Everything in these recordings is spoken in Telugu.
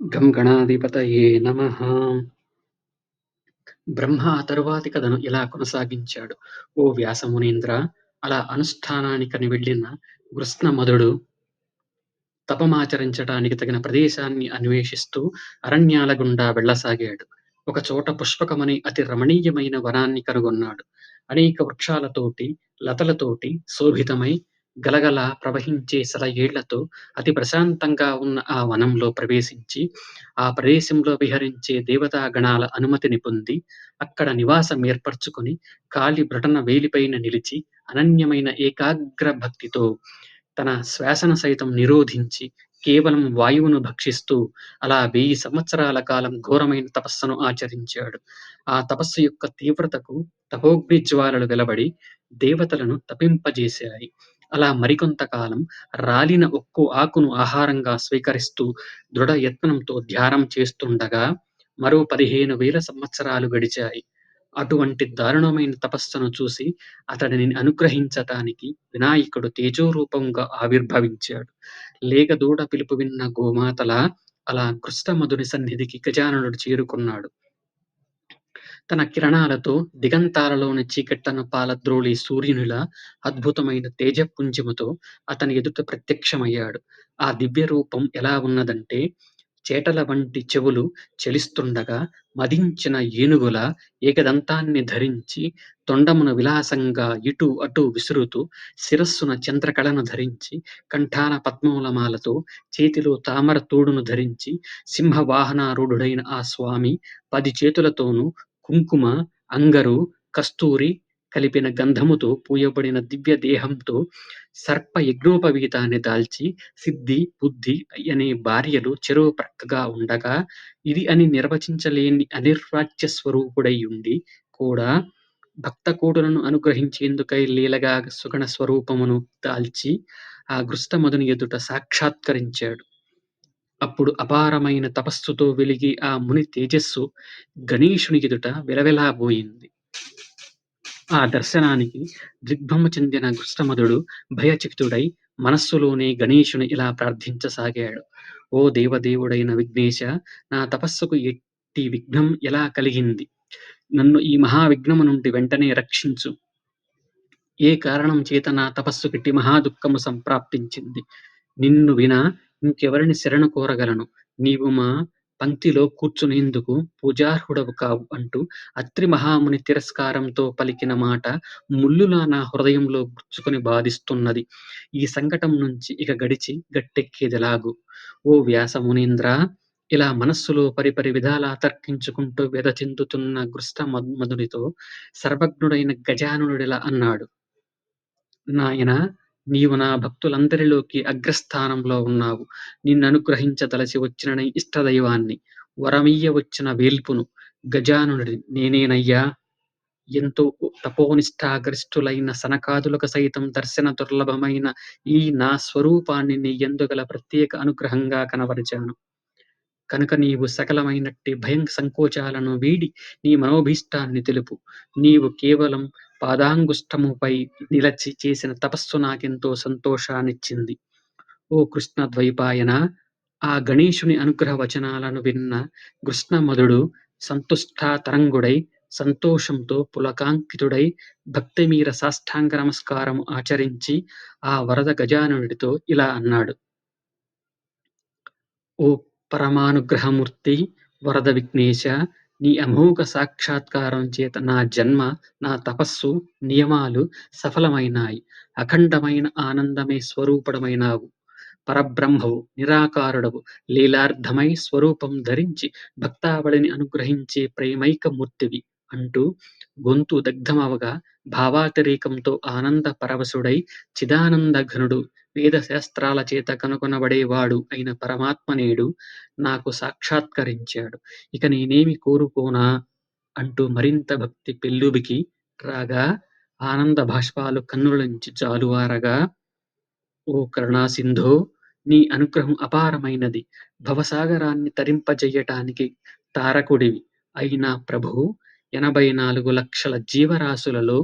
గం గణాధిపతయే నమ బ్రహ్మ ఆ తరువాతి కథను ఇలా కొనసాగించాడు. ఓ వ్యాసమునీంద్ర! అలా అనుష్ఠానానికని వెళ్ళిన గృత్సమధుడు తపమాచరించటానికి తగిన ప్రదేశాన్ని అన్వేషిస్తూ అరణ్యాల గుండా వెళ్ళసాగాడు. ఒకచోట పుష్పకమని అతి రమణీయమైన వనాన్ని కనుగొన్నాడు. అనేక వృక్షాలతోటి, లతలతోటి శోభితమై గలగల ప్రవహించే సెలయేళ్ళతో అతి ప్రశాంతంగా ఉన్న ఆ వనంలో ప్రవేశించి, ఆ ప్రదేశంలో విహరించే దేవతాగణాల అనుమతిని పొంది, అక్కడ నివాసం ఏర్పరచుకొని కాలి బ్రటన వేలిపైన నిలిచి అనన్యమైన ఏకాగ్ర భక్తితో తన శ్వాసన సైతం నిరోధించి కేవలం వాయువును భక్షిస్తూ అలా వెయ్యి సంవత్సరాల కాలం ఘోరమైన తపస్సును ఆచరించాడు. ఆ తపస్సు యొక్క తీవ్రతకు తపోగ్ని జ్వాలలు వెలబడి దేవతలను తపింపజేశాయి. అలా మరికొంతకాలం రాలిన ఒక్కో ఆకును ఆహారంగా స్వీకరిస్తూ దృఢ యత్నంతో ధ్యానం చేస్తుండగా మరో పదిహేను వేల సంవత్సరాలు గడిచాయి. అటువంటి దారుణమైన తపస్సును చూసి అతడిని అనుగ్రహించటానికి వినాయకుడు తేజోరూపంగా ఆవిర్భవించాడు. లేగ దూడ పిలుపు విన్న గోమాతల అలా కృష్ణమధుని సన్నిధికి గజానుడు చేరుకున్నాడు. తన కిరణాలతో దిగంతాలలోని చీకట్లను పాలద్రోళి సూర్యునిలా అద్భుతమైన తేజపుంజముతో అతని ఎదుట ప్రత్యక్షమయ్యాడు. ఆ దివ్య రూపం ఎలా ఉన్నదంటే చేటల వంటి చెవులు చలిస్తుండగా మదించిన ఏనుగుల ఏకదంతాన్ని ధరించి తొండమున విలాసంగా ఇటు అటు విసురుతూ శిరస్సున చంద్రకళను ధరించి కంఠాన పద్మములమాలతో చేతిలో తామర తోడును ధరించి సింహవాహనారూఢుడైన ఆ స్వామి పది చేతులతోనూ కుంకుమ, అంగరు, కస్తూరి కలిపిన గంధముతో పూయబడిన దివ్య దేహంతో సర్ప యజ్ఞోపవీతాన్ని దాల్చి సిద్ధి, బుద్ధి అనే భార్యలు చెరువు ప్రక్కగా ఉండగా ఇది అని నిర్వచించలేని అనిర్వాచ్య స్వరూపుడైయుండి కూడా భక్త కోటులను అనుగ్రహించేందుకై లీలగా సుగణ స్వరూపమును దాల్చి ఆ గృష్టమధుని ఎదుట సాక్షాత్కరించాడు. అప్పుడు అపారమైన తపస్సుతో వెలిగి ఆ ముని తేజస్సు గణేశుని ఎదుట వెలవెలబోయింది. ఆ దర్శనానికి దిగ్భ్రమ చెందిన కృష్ణమధుడు భయచకితుడై మనస్సులోనే గణేశుని ఇలా ప్రార్థించసాగాడు. ఓ దేవదేవుడైన విఘ్నేశ నా తపస్సుకు ఎట్టి విఘ్నం ఎలా కలిగింది? నన్ను ఈ మహావిఘ్నము నుండి వెంటనే రక్షించు. ఏ కారణం చేత నా తపస్సుకిట్టి మహాదుఃఖము సంప్రాప్తించింది? నిన్ను వినా ఇంకెవరిని శరణు కోరగలను? నీవు మా పంక్తిలో కూర్చునేందుకు పూజార్హుడవు కావు అంటూ అత్రి మహాముని తిరస్కారంతో పలికిన మాట ముల్లులా నా హృదయంలో గుచ్చుకొని బాధిస్తున్నది. ఈ సంకటం నుంచి ఇక గడిచి గట్టెక్కేదెలాగు? ఓ వ్యాసమునీంద్ర ఇలా మనస్సులో పరిపరి విధాలా తర్కించుకుంటూ వ్యధ చెందుతున్న గృష్టమధునితో సర్వజ్ఞుడైన గజానుడిలా అన్నాడు. నాయన నీవు నా భక్తులందరిలోకి అగ్రస్థానంలో ఉన్నావు. నిన్ను అనుగ్రహించదలసి వచ్చిన నీ ఇష్టదైవాన్ని, వరమీయ వచ్చిన వేల్పును, గజానుడి నేనేనయ్యా! ఎంతో తపోనిష్టాగరిష్ఠులైన సనకాదులకు సైతం దర్శన దుర్లభమైన ఈ నా స్వరూపాన్ని నీ ఎందుగల ప్రత్యేక అనుగ్రహంగా కనబరిచాను కనుక నీవు సకలమైనట్టి భయం సంకోచాలను వీడి నీ మనోభీష్టాన్ని తెలుపు. నీవు కేవలం పాదాంగుష్టముపై నిలచి చేసిన తపస్సు నాకెంతో సంతోషాన్నిచ్చింది. ఓ కృష్ణ ద్వైపాయన ఆ గణేశుని అనుగ్రహ వచనాలను విన్న కృష్ణమధుడు సంతుష్టాతరంగుడై సంతోషంతో పులకాంకితుడై భక్తిమీర సాష్టాంగ నమస్కారము ఆచరించి ఆ వరద గజానుడితో ఇలా అన్నాడు. ఓ పరమానుగ్రహమూర్తి వరద విఘ్నేశ నీ అమోఘ సాక్షాత్కారం చేత నా జన్మ, నా తపస్సు, నియమాలు సఫలమైనాయి. అఖండమైన ఆనందమే స్వరూపుడమైనావు. పరబ్రహ్మవు, నిరాకారుడవు, లీలార్ధమై స్వరూపం ధరించి భక్తావళిని అనుగ్రహించే ప్రేమైక మూర్తివి అంటూ గొంతు దగ్ధమవగా భావాతిరేకంతో ఆనంద పరవశుడై చిదానంద ఘనుడు వేదశాస్త్రాల చేత కనుగొనబడేవాడు అయిన పరమాత్మ నేడు నాకు సాక్షాత్కరించాడు. ఇక నేనేమి కోరుకోనా? అంటూ మరింత భక్తి పెల్లుబికి రాగా ఆనంద భాష్పాలు కన్నుల నుంచి జాలువారగా ఓ కరుణాసింధో! నీ అనుగ్రహం అపారమైనది. భవసాగరాన్ని తరింపజేయటానికి తారకుడివి అయిన ప్రభు ఎనభై నాలుగు లక్షల జీవరాశులలో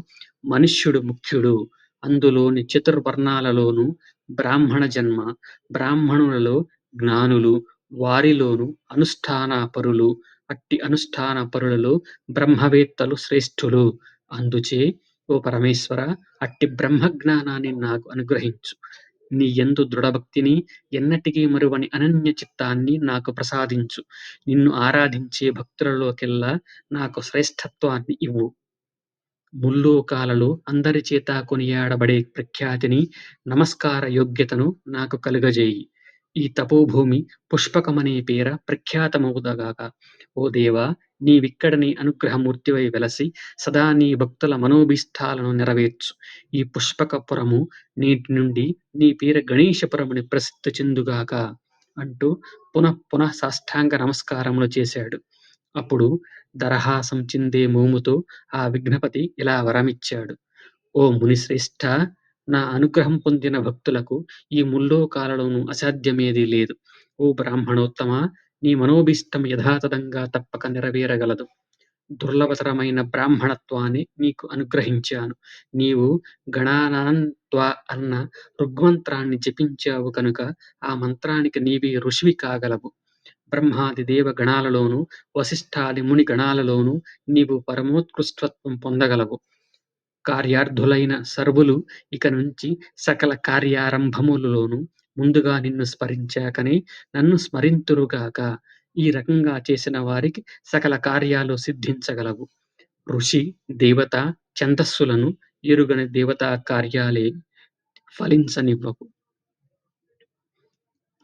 మనుష్యుడు ముఖ్యుడు. అందులోని చతుర్వర్ణాలలోనూ బ్రాహ్మణ జన్మ. బ్రాహ్మణులలో జ్ఞానులు, వారిలోను అనుష్ఠాన పరులు అట్టి అనుష్ఠాన పరులలో బ్రహ్మవేత్తలు శ్రేష్ఠులు. అందుచే ఓ పరమేశ్వర అట్టి బ్రహ్మ జ్ఞానాన్ని నాకు అనుగ్రహించు. నీ ఎందు దృఢభక్తిని ఎన్నటికీ మరువని అనన్య చిత్తాన్ని నాకు ప్రసాదించు. నిన్ను ఆరాధించే భక్తులలోకెల్లా నాకు శ్రేష్ఠత్వాన్ని ఇవ్వు. ముల్లోకాలలో అందరిచేత కొనియాడబడే ప్రఖ్యాతిని, నమస్కార యోగ్యతను నాకు కలుగజేయి. ఈ తపోభూమి పుష్పకమనే పేర ప్రఖ్యాతమగుగాక. ఓ దేవా! నీవిక్కడ నీ అనుగ్రహమూర్తివై వెలసి సదా నీ భక్తుల మనోభీష్టాలను నెరవేర్చు. ఈ పుష్పకపురము నీటి నుండి నీ పేర గణేశపురమని ప్రసిద్ధి చెందుగాక అంటూ పునః పునః సాష్టాంగ నమస్కారములు చేశాడు. అప్పుడు దరహాసం చిందే మోముతో ఆ విఘ్నపతి ఇలా వరమిచ్చాడు. ఓ మునిశ్రేష్ఠ నా అనుగ్రహం పొందిన భక్తులకు ఈ ముల్లోకాలలోనూ అసాధ్యమేదీ లేదు. ఓ బ్రాహ్మణోత్తమా! నీ మనోభీష్టం యథాతథంగా తప్పక నెరవేరగలదు. దుర్లభతరమైన బ్రాహ్మణత్వాన్ని నీకు అనుగ్రహించాను. నీవు గణానాన్త్వా అన్న ఋగ్మంత్రాన్ని జపించావు కనుక ఆ మంత్రానికి నీవే ఋషివి కాగలవు. బ్రహ్మాది దేవ గణాలలోను వసిష్ఠాది ముని గణాలలోను నీవు పరమోత్కృష్టత్వం పొందగలవు. కార్యార్థులైన సర్వులు ఇక నుంచి సకల కార్యారంభములలోను ముందుగా నిన్ను స్మరించాకనే నన్ను స్మరింతురుగాక. ఈ రకంగా చేసిన వారికి సకల కార్యాలు సిద్ధించగలవు. ఋషి, దేవత ఛందస్సులను ఎరుగని దేవతా కార్యాలే ఫలించనివ్వవు.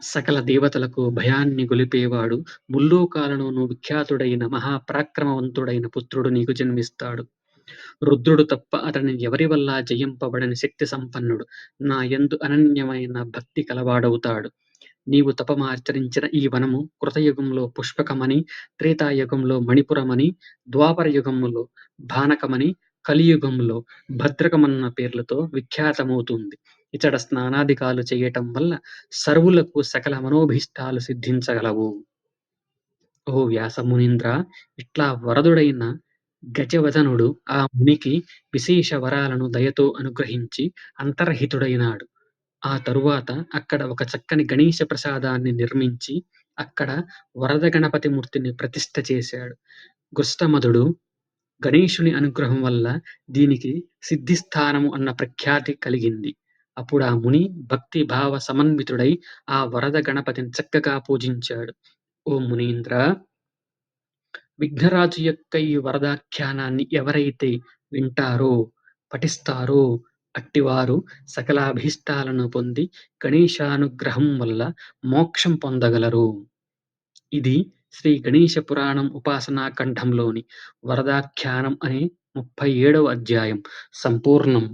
సకల దేవతలకు భయాన్ని గొలిపేవాడు ముల్లోకాలలోనూ విఖ్యాతుడైన మహాపరాక్రమవంతుడైన పుత్రుడు నీకు జన్మిస్తాడు. రుద్రుడు తప్ప అతని ఎవరి వల్ల జయింపబడని శక్తి సంపన్నుడు. నా నాయందు అనన్యమైన భక్తి కలవాడవుతాడు. నీవు తపమాచరించిన ఈ వనము కృతయుగంలో పుష్పకమని, త్రేతాయుగంలో మణిపురమని, ద్వాపర యుగములో బానకమని, కలియుగంలో భద్రకమన్న పేర్లతో విఖ్యాతమవుతుంది. ఇచట స్నానాధికాలు చేయటం వల్ల సర్వులకు సకల మనోభీష్టాలు సిద్ధించగలవు. ఓ వ్యాసమునీంద్రా! ఇట్లా వరదుడైన గజవదనుడు ఆ మునికి విశేష వరాలను దయతో అనుగ్రహించి అంతర్హితుడైనాడు. ఆ తరువాత అక్కడ ఒక చక్కని గణేశ ప్రసాదాన్ని నిర్మించి అక్కడ వరద గణపతి మూర్తిని ప్రతిష్ఠ చేశాడు. గృష్టమధుడు గణేశుని అనుగ్రహం వల్ల దీనికి సిద్ధిస్థానము అన్న ప్రఖ్యాతి కలిగింది. అప్పుడా ముని భక్తి భావ సమన్వితుడై ఆ వరద గణపతిని చక్కగా పూజించాడు. ఓ మునీంద్ర విఘ్నరాజు యొక్క ఈ వరదాఖ్యానాన్ని ఎవరైతే వింటారో, పఠిస్తారో అట్టివారు సకలాభీష్టాలను పొంది గణేశానుగ్రహం వల్ల మోక్షం పొందగలరు. ఇది శ్రీ గణేశ పురాణం ఉపాసనా ఖండంలోని వరదాఖ్యానం అనే ముప్పై ఏడవ అధ్యాయం సంపూర్ణం.